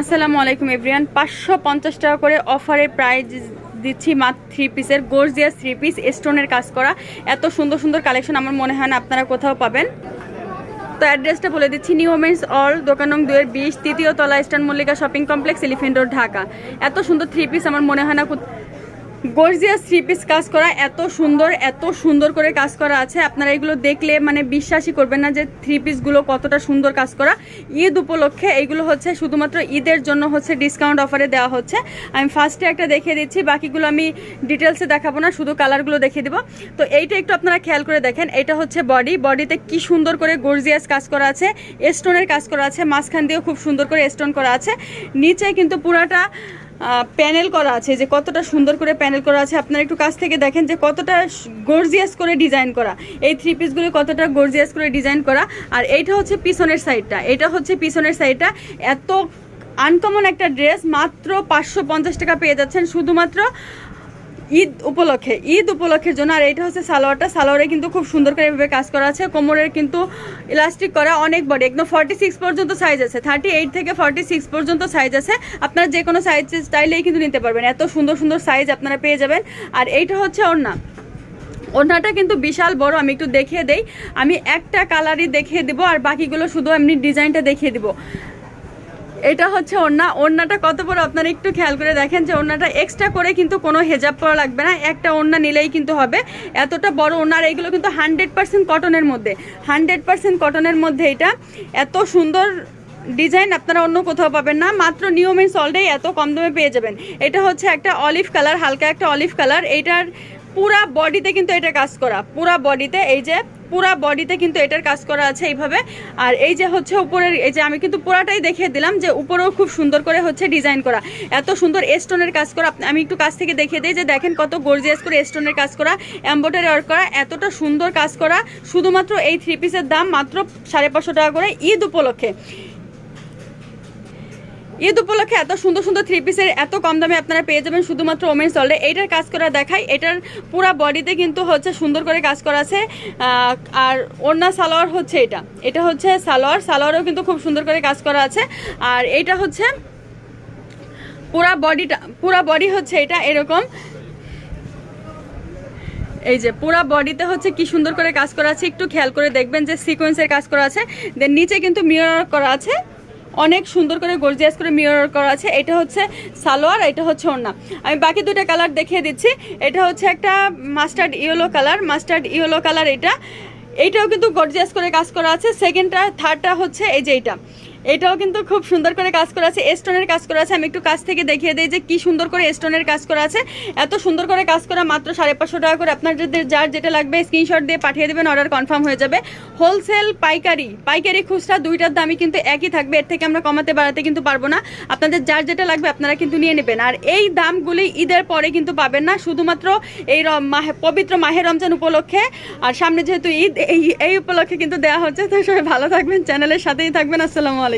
আসসালামু আলাইকুম এভরিয়ান পাঁচশো পঞ্চাশ টাকা করে অফারের প্রাইজ দিচ্ছি মাত্র থ্রি পিসের গোর্জিয়াস থ্রি পিস স্টোনের কাজ করা। এত সুন্দর সুন্দর কালেকশন আমার মনে হয় না আপনারা কোথাও পাবেন। তো অ্যাড্রেসটা বলে দিচ্ছি নিউ ওমেন্স অল দোকান নং দুয়ের বিশ, তৃতীয় তলা Eastern Mallika Shopping Complex Elephant Road Dhaka. এত সুন্দর থ্রি পিস আমার মনে হয় না গর্জিয়াস থ্রি পিস কাজ করা, এত সুন্দর এত সুন্দর করে কাজ করা আছে। আপনারা এগুলো দেখলে মানে বিশ্বাসই করবেন না যে থ্রি পিসগুলো কতটা সুন্দর কাজ করা। ঈদ উপলক্ষে এইগুলো হচ্ছে শুধুমাত্র ঈদের জন্য হচ্ছে ডিসকাউন্ট অফারে দেওয়া হচ্ছে। আমি ফার্স্টে একটা দেখিয়ে দিচ্ছি, বাকিগুলো আমি ডিটেলসে দেখাবো না, শুধু কালারগুলো দেখিয়ে দিব। তো এইটা একটু আপনারা খেয়াল করে দেখেন, এটা হচ্ছে বডি বডিতে কি সুন্দর করে গর্জিয়াস কাজ করা আছে স্টোনের কাজ করা আছে, মাঝখান দিয়েও খুব সুন্দর করে স্টোন করা আছে। নিচে কিন্তু পুরাটা প্যানেল করা আছে, যে কতটা সুন্দর করে প্যানেল করা আছে। আপনারা একটু কাছ থেকে দেখেন যে কতটা গর্জিয়াস করে ডিজাইন করা। এই থ্রি পিসগুলো কতটা গর্জিয়াস করে ডিজাইন করা। আর এইটা হচ্ছে পিছনের সাইডটা এটা হচ্ছে পিছনের সাইডটা এত আনকমন একটা ড্রেস মাত্র পাঁচশো পঞ্চাশ টাকা পেয়ে যাচ্ছেন। শুধুমাত্র ঈদ উপলক্ষে, ঈদ উপলক্ষের জন্য, আর এটা হচ্ছে সালোয়ারটা। সালোয়ারে কিন্তু খুব সুন্দর করে এভাবে কাজ করা আছে। কোমরের কিন্তু ইলাস্টিক করা অনেক বড়। একদম ফর্টি সিক্স পর্যন্ত সাইজ আছে। থার্টি এইট থেকে ফর্টি সিক্স পর্যন্ত সাইজ আছে। আপনারা যে কোনো সাইজ স্টাইলেই কিন্তু নিতে পারবেন। এত সুন্দর সুন্দর সাইজ আপনারা পেয়ে যাবেন। আর এইটা হচ্ছে ওড়না। ওড়নাটা কিন্তু বিশাল বড়। আমি একটু দেখিয়ে দেই। আমি একটা কালারই দেখিয়ে দিব, আর বাকিগুলো শুধু এমনি ডিজাইনটা দেখিয়ে দিব। এটা হচ্ছে ওড়না। ওড়নাটা কত বড়? আপনারা একটু খেয়াল করে দেখেন যে ওড়নাটা এক্সট্রা করে কিন্তু কোনো হেজাব করা লাগবে না। একটা ওড়না নিলেই কিন্তু হবে। এতটা বড় ওড়না আর এইগুলো কিন্তু হান্ড্রেড পার্সেন্ট কটনের মধ্যে। হান্ড্রেড পার্সেন্ট কটনের মধ্যে এটা। এত সুন্দর ডিজাইন আপনারা অন্য কোথাও পাবেন না। মাত্র নিয়মের সল্টেই এত কম দামে পেয়ে যাবেন। এটা হচ্ছে একটা অলিভ কালার হালকা একটা অলিভ কালার এইটার পুরা বডিতে কিন্তু এটা কাজ করা। পুরা বডিতে এই যে পুরা বডিতে কিন্তু এটার কাজ করা আছে এইভাবে। আর এই যে হচ্ছে উপরের, এই যে আমি কিন্তু পুরাটাই দেখিয়ে দিলাম যে উপরেও খুব সুন্দর করে হচ্ছে ডিজাইন করা। এত সুন্দর স্টোনের কাজ করা আমি একটু কাছ থেকে দেখিয়ে দিই যে দেখেন কত গর্জিয়াস করে স্টোনের কাজ করা এম্বয়ডারি ওয়ার্ক করা, এতটা সুন্দর কাজ করা। শুধুমাত্র এই থ্রি পিসের দাম মাত্র সাড়ে পাঁচশো টাকা করে ঈদ উপলক্ষে। ঈদ উপলক্ষে এত সুন্দর সুন্দর থ্রি পিসের এত কম দামে আপনারা পেয়ে যাবেন শুধুমাত্র ওমেন সল্টে এইটার কাজ করা দেখাই, এটার পুরা বডিতে কিন্তু হচ্ছে সুন্দর করে কাজ করা আছে। আর ওড়না সালোয়ার হচ্ছে এটা। এটা হচ্ছে সালোয়ার, সালোয়ারও কিন্তু খুব সুন্দর করে কাজ করা আছে। আর এইটা হচ্ছে পুরা বডিটা পুরা বডি হচ্ছে এটা এরকম। এই যে পুরা বডিতে হচ্ছে কি সুন্দর করে কাজ করা আছে। একটু খেয়াল করে দেখবেন যে সিকোয়েন্সের কাজ করা আছে। দেন নিচে কিন্তু মিরর করা আছে। অনেক সুন্দর করে গর্জিয়াস করে মিরর করা আছে। এটা হচ্ছে সালোয়ার, এটা হচ্ছে ওড়না। আমি বাকি দুটো কালার দেখিয়ে দিচ্ছি। এটা হচ্ছে একটা mustard yellow colour mustard yellow colour এটা। এইটাও কিন্তু গর্জিয়াস করে কাজ করা আছে। সেকেন্ডটা থার্ডটা হচ্ছে এই যে এইটা। এটাও কিন্তু খুব সুন্দর করে কাজ করা আছে স্টোনের কাজ করা আছে। আমি একটু কাছ থেকে দেখিয়ে দিই যে কি সুন্দর করে স্টোনের কাজ করা আছে। এত সুন্দর করে কাজ করা মাত্র সাড়ে পাঁচশো টাকা করে। আপনার যদি যার যেটা লাগবে স্ক্রিনশট দিয়ে পাঠিয়ে দেবেন অর্ডার কনফার্ম হয়ে যাবে। হোলসেল পাইকারি পাইকারি খুচরা দুইটার দামই কিন্তু একই থাকবে। এর থেকে আমরা কমাতে, বাড়াতে কিন্তু পারব না। আপনাদের যার যেটা লাগবে, আপনারা কিন্তু নিয়ে নেবেন। আর এই দামগুলি ঈদের পরে কিন্তু পাবেন না। শুধুমাত্র এই মাহে, পবিত্র মাহে রমজান উপলক্ষে। আর সামনে যেহেতু ঈদ, এই এই উপলক্ষে কিন্তু দেওয়া হচ্ছে। তো সবাই ভালো থাকবেন চ্যানেলের সাথেই থাকবেন। আসসালামু আলাইকুম।